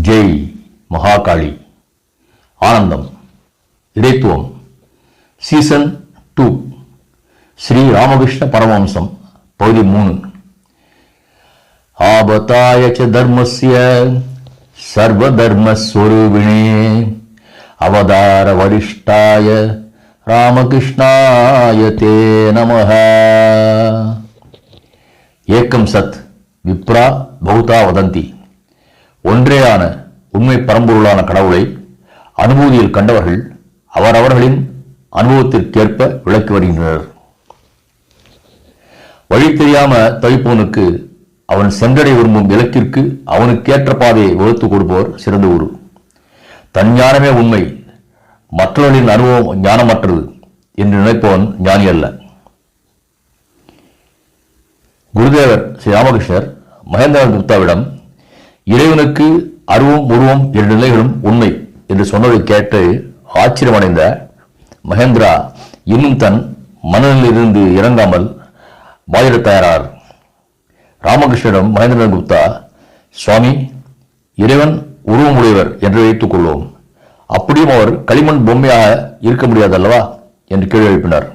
జై మహాకాళి. ఆనందం ఇడేత్వం. Season two. Shri Ramakrishna పరమహంసం పౌరి మూను. ఆబతాయ చ ధర్మస్య సర్వధర్మస్వరూపిణే. అవదార వరిష్టాయ రామకృష్ణాయ తే నమ. ఏకం సత్ విప్రా బహుతా వదంతి. ஒன்றேயான உண்மை பரம்பொருளான கடவுளை அனுபூதியில் கண்டவர்கள் அவரவர்களின் அனுபவத்திற்கேற்ப விளக்கி வருகின்றனர். வழி தெரியாம தவிப்பவனுக்கு அவன் சென்றடை விரும்பும் இலக்கிற்கு அவனுக்கேற்ற பாதையை வகுத்து கொடுப்பவர் சிறந்த குரு. தன் ஞானமே உண்மை மற்றவர்களின் அனுபவம் ஞானமற்றது என்று நினைப்பவன் ஞானி அல்ல. குருதேவர் ஸ்ரீ ராமகிருஷ்ணர் மகேந்திரநாத் குப்தாவிடம் இறைவனுக்கு அருவம் உருவம் இரு நிலைகளும் உண்மை என்று சொன்னதை கேட்டு ஆச்சரியமடைந்த மகேந்திரா இன்னும் தன் மனநிலிருந்து இறங்காமல் வாயிட தயாரார். ராமகிருஷ்ணனிடம் மகேந்திரநாத் குப்தா சுவாமி இறைவன் உருவமுடையவர் என்று வைத்துக் கொள்வோம். அப்படியும் அவர் களிமண் பொம்மையாக இருக்க முடியாதல்லவா? என்று கேள்வி எழுப்பினார்.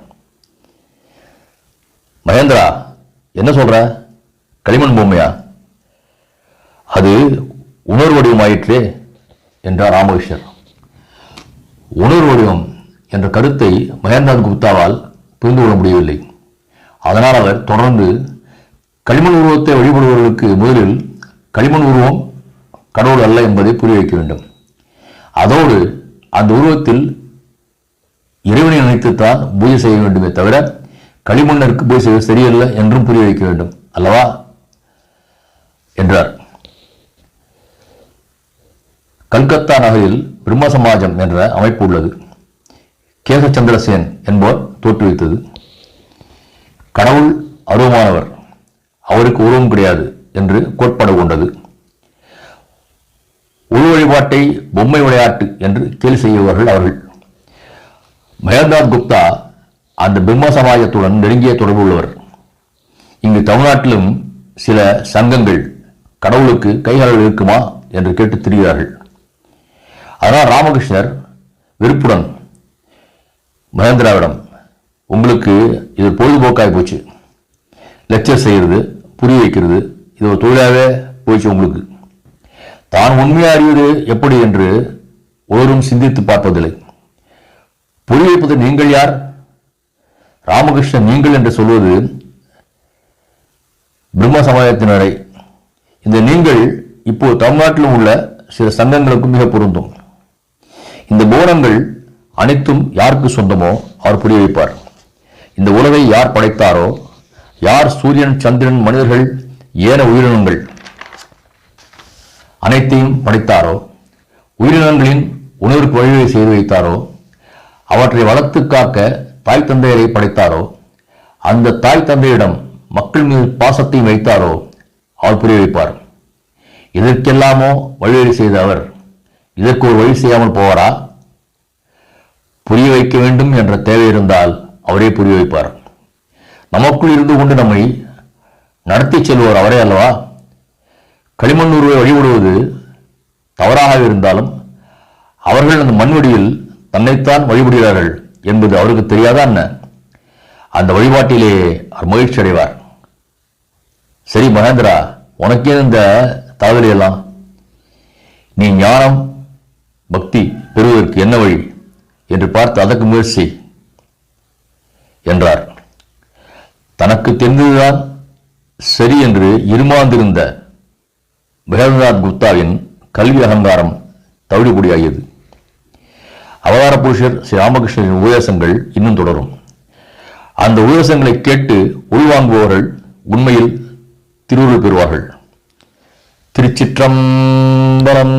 மகேந்திரா என்ன சொல்ற? களிமண் பொம்மையா? அது உணர் வடிவமாயிற்றே என்றார் ராமகிருஷ்ணர். உணர் வடிவம் என்ற கருத்தை மகேந்திரநாத் குப்தாவால் புரிந்து கொள்ள முடியவில்லை. அதனால் அவர் தொடர்ந்து களிமண் உருவத்தை வழிபடுபவர்களுக்கு முதலில் களிமண் உருவம் கடவுள் அல்ல என்பதை புரிய வைக்க வேண்டும். அதோடு அந்த உருவத்தில் இறைவனை நினைத்துத்தான் பூஜை செய்ய வேண்டுமே தவிர களிமண்ணிற்கு பூஜை செய்வது சரியல்ல என்றும் புரிய வைக்க வேண்டும். அல்லவா என்றார் கல்கத்தா நகரில் பிரம்ம சமாஜம் என்ற அமைப்பு உள்ளது. கேசச்சந்திரசேன் என்பவர் தோற்றுவித்தது. கடவுள் அருவமானவர். அவருக்கு உருவம் கிடையாது என்று கோட்பாடு கொண்டது. உரு வழிபாட்டை பொம்மை விளையாட்டு என்று கேலி செய்பவர்கள் அவர்கள். மகேந்திரநாத் குப்தா அந்த பிரம்ம சமாஜத்துடன் நெருங்கிய தொடர்பு உள்ளவர். இங்கு தமிழ்நாட்டிலும் சில சங்கங்கள் கடவுளுக்கு கைகால்கள் இருக்குமா என்று கேட்டு திரிகிறார்கள். அதனால் ராமகிருஷ்ணர் வெறுப்புடன் மகேந்திராவிடம் உங்களுக்கு இது பொழுதுபோக்காகி போச்சு. லெக்சர் செய்கிறது புரிய வைக்கிறது. இது ஒரு தொழிலாகவே போயிடுச்சு உங்களுக்கு. தான் உண்மையாக அறிவது எப்படி என்று ஒருவரும் சிந்தித்து பார்ப்பதில்லை. புரிய வைப்பது நீங்கள் யார்? ராமகிருஷ்ணன் நீங்கள் என்று சொல்வது பிரம்ம சமுதாயத்தினரை இந்த நீங்கள் இப்போ தமிழ்நாட்டிலும் உள்ள சில சங்கங்களுக்கும் மிக பொருந்தும். இந்த போனங்கள் அனைத்தும் யாருக்கு சொந்தமோ அவர் புரிய வைப்பார் இந்த உலகை யார் படைத்தாரோ யார் சூரியன் சந்திரன் மனிதர்கள் ஏன உயிரினங்கள் அனைத்தையும் படைத்தாரோ உயிரினங்களின் உணர்வுக்கு வழிவகை செய்து வைத்தாரோ அவற்றை வளர்த்து காக்க தாய் தந்தையரை படைத்தாரோ அந்த தாய் தந்தையிடம் மக்கள் மீது பாசத்தையும் வைத்தாரோ அவர் புரிய வைப்பார் இதற்கெல்லாமோ வழிவகை செய்த அவர் இதற்கு ஒரு வழி செய்யாமல் போவாரா? புரிய வைக்க வேண்டும் என்ற தேவை இருந்தால் அவரே புரிய வைப்பார். நமக்குள் இருந்து கொண்டு நம்மை நடத்தி செல்வோர் அவரே அல்லவா? களிமண் உருவை வழிபடுவது தவறாக இருந்தாலும் அவர்கள் அந்த மண்வெடியில் தன்னைத்தான் வழிபடுகிறார்கள் என்பது அவருக்கு தெரியாதா என்ன? அந்த வழிபாட்டிலே அவர் மகிழ்ச்சி அடைவார். சரி மகேந்திரா உனக்கே இந்த தகவலையெல்லாம் நீ ஞானம் பக்தி பெறுவதற்கு என்ன வழி? என்று பார்த்து அதற்கு முயற்சி என்றார். தனக்கு தெரிந்ததுதான் சரி என்று இருமாந்திருந்த மகேந்திரநாத் குப்தாவின் கல்வி அகங்காரம் தவிடுபடியாகியது. அவதார புருஷர் ஸ்ரீ ராமகிருஷ்ணரின் உபதேசங்கள் இன்னும் தொடரும். அந்த உபதேசங்களை கேட்டு உள்வாங்குபவர்கள் உண்மையில் திருவுருள் பெறுவார்கள். திருச்சிற்றம்பலம்.